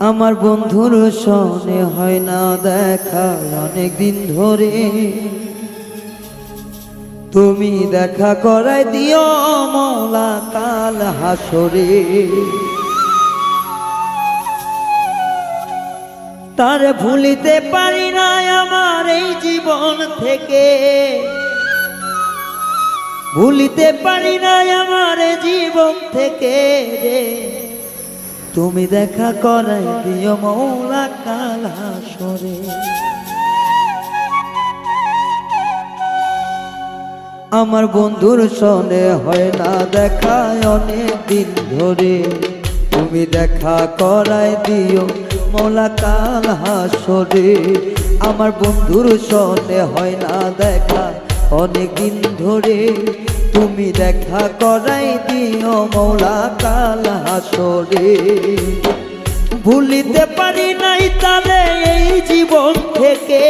আমার বন্ধুর সনে হয় না দেখা অনেক দিন ধরে। তুমি দেখা করাই দিও মৌলা কাল হাসরে। তার ভুলিতে পারি না আমার এই জীবন থেকে। ভুলিতে পারি না আমার জীবন থেকে রে। তুমি দেখা করাই দিও মৌলা কাল হাসরে আমার বন্ধুর সনে হয় না দেখা অনেক দিন ধরে। তুমি দেখা করাই দিও মৌলা কাল হাসরে আমার বন্ধুর সনে হয় না দেখা অনেক দিন ধরে। তুমি দেখা করাই দিও মৌলা কাল হাসরে। ভুলিতে পারি নাই তারে এই জীবন থেকে।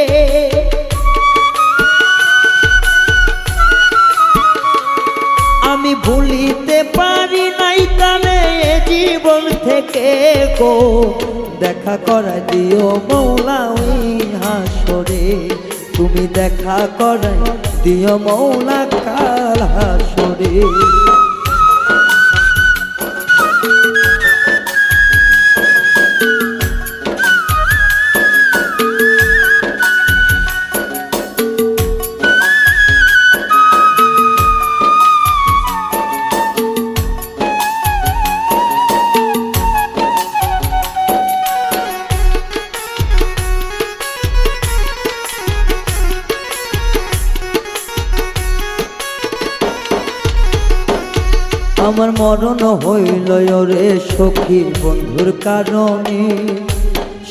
আমি ভুলিতে পারি নাই তালে এ জীবন থেকে গো। দেখা করা দিও মৌলা ওই হাসরে। তুমি দেখা করাই দিও মৌলা কাল আমার মরণ হইল রে সখী বন্ধুর কারণে।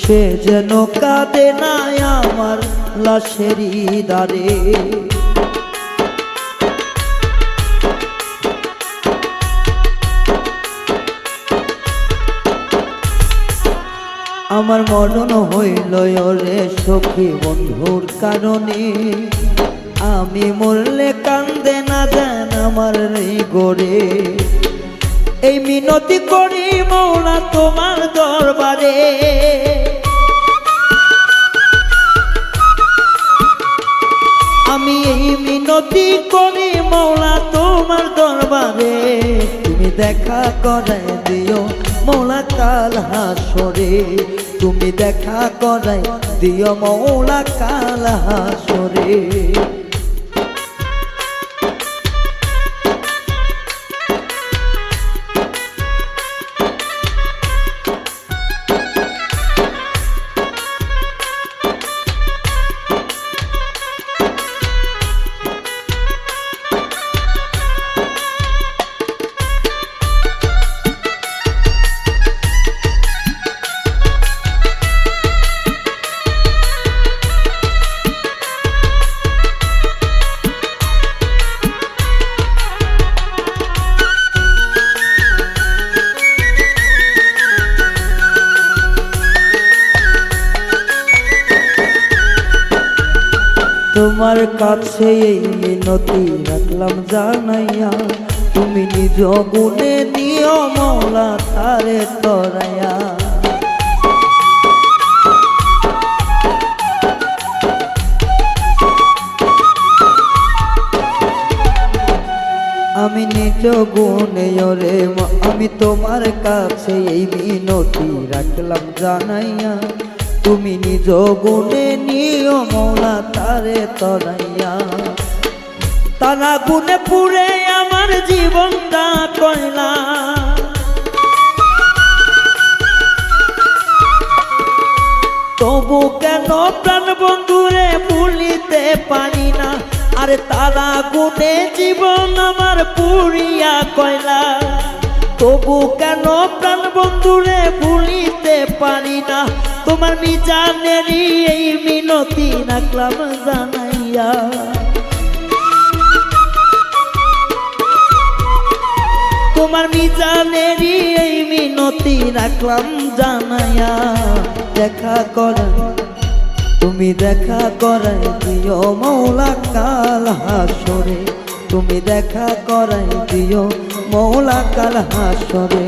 সে যেন কাঁদে নাই আমার লাশেরই দ্বারে আমার মরণ হইল রে সখী বন্ধুর কারণে। আমি মরলে কান্দে না দেন আমার এই গড়ে। এই মিনতি করি মৌলা তোমার দরবারে। আমি এই মিনতি করি মৌলা তোমার দরবারে। তুমি দেখা করাই দিও মৌলা কাল হাসরে। তুমি দেখা করাই দিও মৌলা কাল হাসরে। তোমার কাছে এই মিনতি রাখলাম জানাইয়া। তুমি নিজ গুণে দিও মৌলা তারে তরাইয়া। আমি নিজ গুণে রে আমি তোমার কাছে এই মিনতি রাখলাম জানাইয়া। তুমি নিজ গুণে নিও মৌলা, তারে তরাইয়া। তারা গুণে পুরে আমার জীবনটা কয়লা তবু কেন প্রাণ বন্ধুরে ভুলিতে পারি না? আরে তারা গুণে জীবন আমার পুরিয়া কয়লা তবু কেন প্রাণ বন্ধুরে ভুলিতে পারি না? তোমার মিজানেরই এই মিনতি রাখলাম জানাইয়া। তোমার মিজানেরই এই মিনতি রাখলাম জানাইয়া। দেখা করা তুমি দেখা করাই দিও মৌলা কাল হাসরে। তুমি দেখা করাই দিও মৌলা কাল হাসরে।